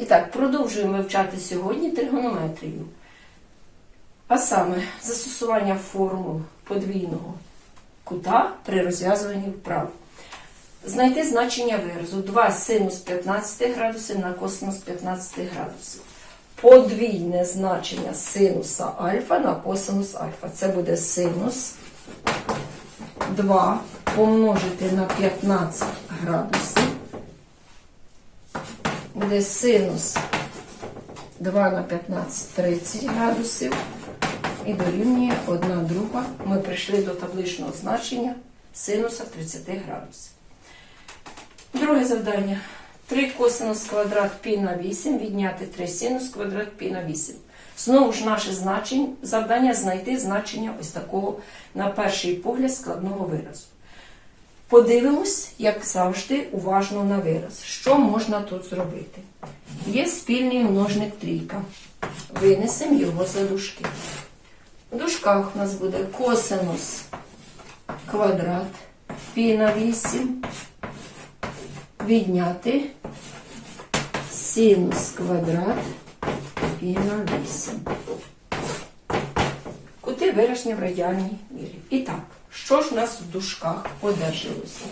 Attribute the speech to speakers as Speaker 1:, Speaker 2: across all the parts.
Speaker 1: І так, продовжуємо вивчати сьогодні тригонометрію. А саме застосування формул подвійного кута при розв'язуванні вправ. Знайти значення виразу 2 синус 15 градусів на косинус 15 градусів. Подвійне значення синуса альфа на косинус альфа. Це буде синус 2 помножити на 15 градусів. Буде синус 2 на 15 30 градусів. І дорівнює 1 друга. Ми прийшли до табличного значення синуса 30 градусів. Друге завдання. 3 косинус квадрат пі на 8 відняти 3 синус квадрат пі на 8. Знову ж наше значення, завдання знайти значення ось такого, на перший погляд, складного виразу. Подивимось, як завжди, уважно на вираз. Що можна тут зробити? Є спільний множник трійка. Винесемо його за дужки. В дужках у нас буде косинус квадрат пі на 8 відняти синус квадрат пі на 8. Кути виражені в радіальній мірі. І так, що ж у нас в дужках одержалося?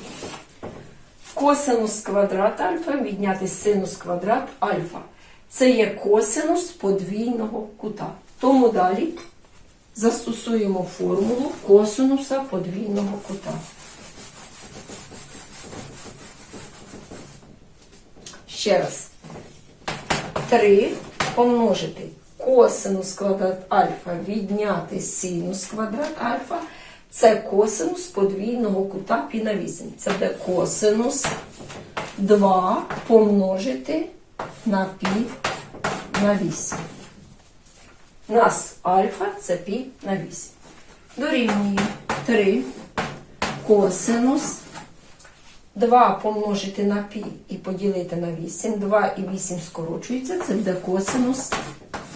Speaker 1: Косинус квадрат альфа відняти синус квадрат альфа. Це є косинус подвійного кута. Тому далі застосуємо формулу косинуса подвійного кута. Ще раз. 3 помножити косинус квадрат альфа відняти синус квадрат альфа. Це косинус подвійного кута пі на 8. Це буде косинус 2 помножити на пі на 8. У нас альфа це пі на 8. Дорівнює 3 косинус 2 помножити на пі і поділити на 8. 2 і 8 скорочується. Це буде косинус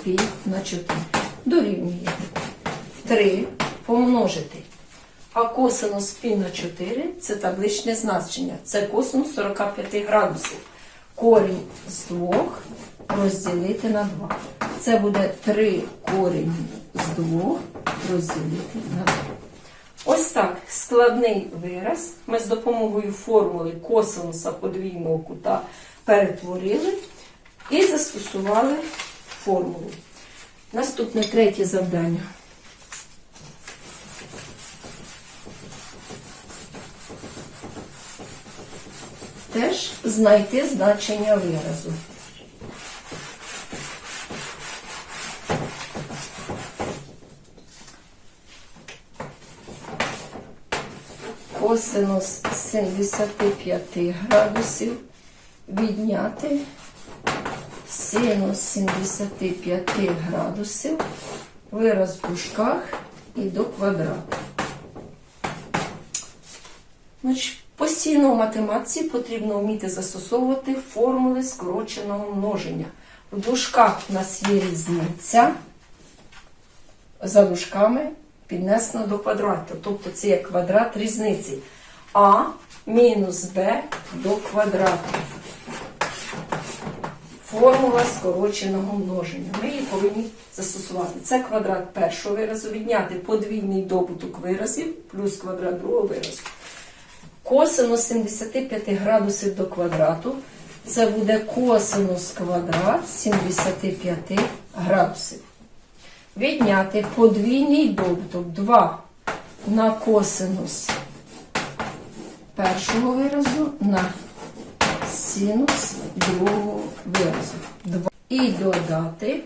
Speaker 1: пі на 4. Дорівнює 3 помножити. А косинус пі на 4 це табличне значення. Це косинус 45 градусів. Корінь з 2 розділити на 2. Це буде 3 корінь з 2 розділити на 2. Ось так складний вираз. Ми з допомогою формули косинуса подвійного кута перетворили і застосували формулу. Наступне третє завдання. Теж знайти значення виразу. Косинус 75 градусів відняти синус 75 градусів, вираз в дужках і до квадрату. Значить, Постійно в математиці потрібно вміти застосовувати формули скороченого множення. В дужках у нас є різниця, за дужками піднесено до квадрату. Тобто це є квадрат різниці. А мінус Б до квадрату. Формула скороченого множення. Ми її повинні застосувати. Це квадрат першого виразу, відняти подвійний добуток виразів плюс квадрат другого виразу. Косинус 75 градусів до квадрату. Це буде косинус квадрат 75 градусів. Відняти подвійний добуток 2 на косинус першого виразу на синус другого виразу. 2. І додати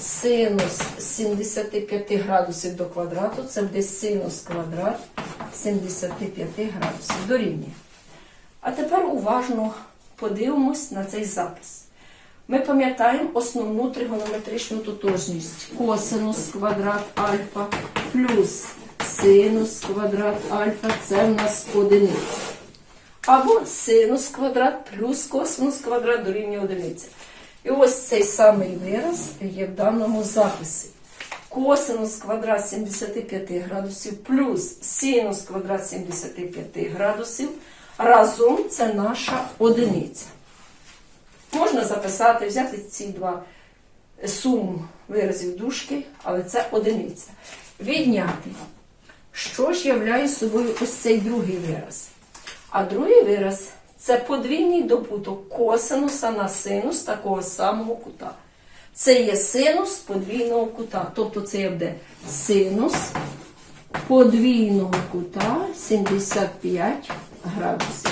Speaker 1: синус 75 градусів до квадрату. Це буде синус квадрат 75 градусів. Дорівнює. А тепер уважно подивимось на цей запис. Ми пам'ятаємо основну тригонометричну тотожність. Косинус квадрат альфа плюс синус квадрат альфа це в нас одиниця. Або синус квадрат плюс косинус квадрат дорівнює одиниці. І ось цей самий вираз є в даному записі. Косинус квадрат 75 градусів плюс синус квадрат 75 градусів разом це наша одиниця. Можна записати, взяти ці два суму виразів дужки, але це одиниця. Відняти. Що ж являє собою ось цей другий вираз? А другий вираз це подвійний добуток косинуса на синус такого самого кута. Це є синус подвійного кута. Тобто це буде синус подвійного кута 75 градусів.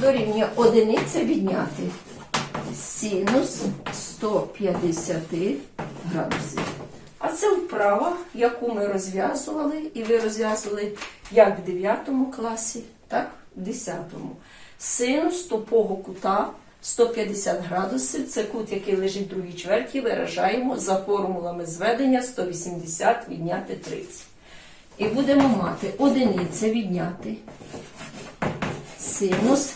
Speaker 1: Дорівнює одиниця відняти синус 150 градусів. А це вправа, яку ми розв'язували, і ви розв'язували як в 9 класі, так 10. Синус тупого кута 150 градусів. Це кут, який лежить в другій чверті, виражаємо за формулами зведення 180 відняти 30. І будемо мати одиниця відняти синус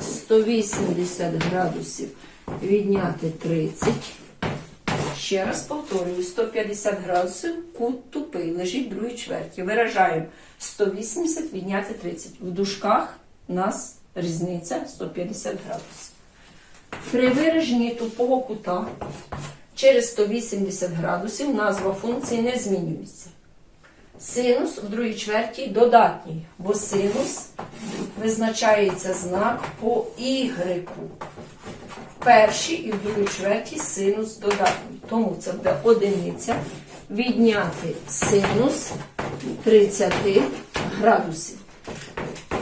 Speaker 1: 180 градусів відняти 30. Ще раз повторюю, 150 градусів, кут тупий, лежить другій чверті. Виражаємо 180 відняти 30. В дужках у нас різниця 150 градусів. При вираженні тупого кута через 180 градусів назва функції не змінюється. Синус в другій чверті додатній, бо синус визначається знак по Y. В першій і в другій чверті синус додатній. Тому це буде одиниця відняти синус 30 градусів.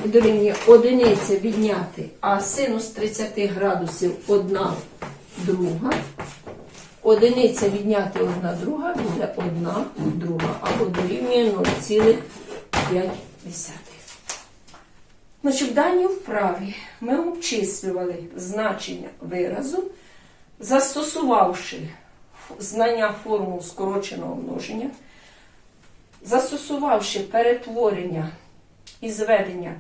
Speaker 1: Дорівнює одиниця відняти, а синус 30 градусів одна друга. Одиниця відняти одна друга буде одна друга, або дорівнює 0,5. Значить, в даній вправі ми обчислювали значення виразу, застосувавши знання формул скороченого множення, застосувавши перетворення і зведення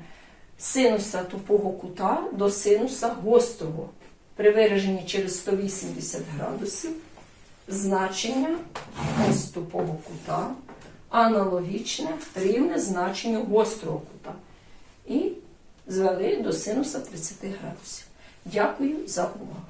Speaker 1: синуса тупого кута до синуса гострого при вираженні через 180 градусів, значення ось тупого кута аналогічне рівне значенню гострого кута. І звели до синуса 30 градусів. Дякую за увагу.